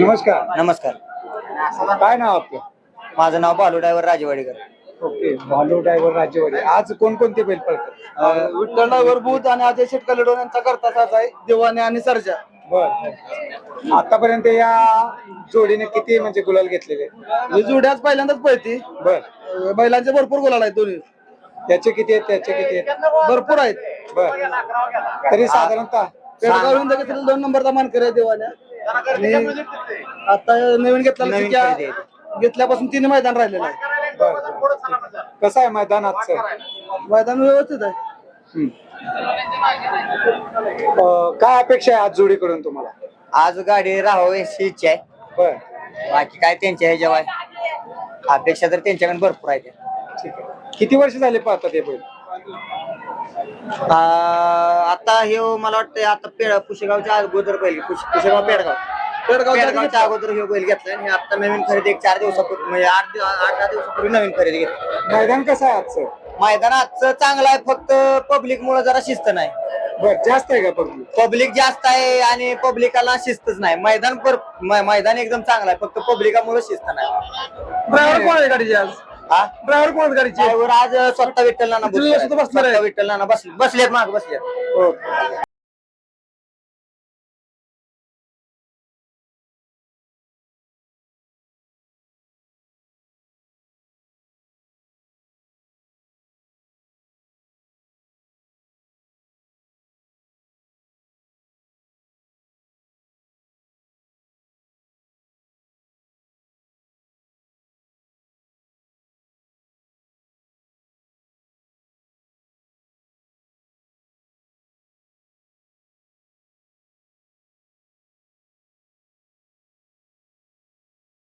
नमस्कार. नमस्कार. काय नाव आपलं? माझं नाव Balu driver Rajwadikar. Okay. Bhalu driver Rajwadi आज कोणकोणते बैल पळतात? विठ्ठल ड्रायव्हर बुध आणि अजय शेटकलेडो यांचा करता आहे. देवाने आणि सरजा. बर आतापर्यंत या जोडीने किती म्हणजे गुलाल घेतलेले? ही जोड्याच पहिल्यांदाच पळती. बर. अं, बैलांचे भरपूर गुलाल आहेत दोन्ही. त्याचे किती आहेत? त्याचे किती आहेत? भरपूर आहेत. बर. तरी साधारणतः पेडगाव दोन नंबरचा मानकर आहे देवाने आणि आता नवीन खरेदी आहे घेतल्यापासून तीन मैदान राहिलेलं आहे. कसं आहे मैदान आजचं मैदान व्यवस्थित आहे. अं, काय अपेक्षा आहे आज जोडीकडून तुम्हाला? आज गाडी राहावं याची इच्छा आहे. बर. बाकी काय त्यांच्या ह्याच्यावर आहे. अपेक्षा तर त्यांच्याकडे भरपूर आहे किती वर्ष झाले पाहतात हे बैल? आता हे मला वाटतं आता पेड पुशेगावच्या अगोदर बैल पुश- पुशेगाव पेडगाव. पेडगावच्या अगोदर हे बैल घेतलाय आणि आता नवीन खरेदी एक चार दिवसापूर्वी म्हणजे आठ दिव- आठ दहा दिवसापूर्वी नवीन खरेदी घेतली. मैदान कसं आहे आजचं? मैदान आजचं चांगलं आहे फक्त पब्लिक मुळे जरा शिस्त नाही. बर जास्त आहे का पब्लिक? पब्लिक जास्त आहे आणि पब्लिकाला शिस्तच नाही. मैदान पर मै- मैदान एकदम चांगलं आहे फक्त पब्लिकामुळे शिस्त नाही. ड्रायव्हर कोण आहे गाडीची आज? ड्रायव्हर कोण गाडीची? ड्रायव्हर आज स्वतः विठ्ठल नाना बसणार विठ्ठल नाना बसले बसलेत माग बसलेत. हो.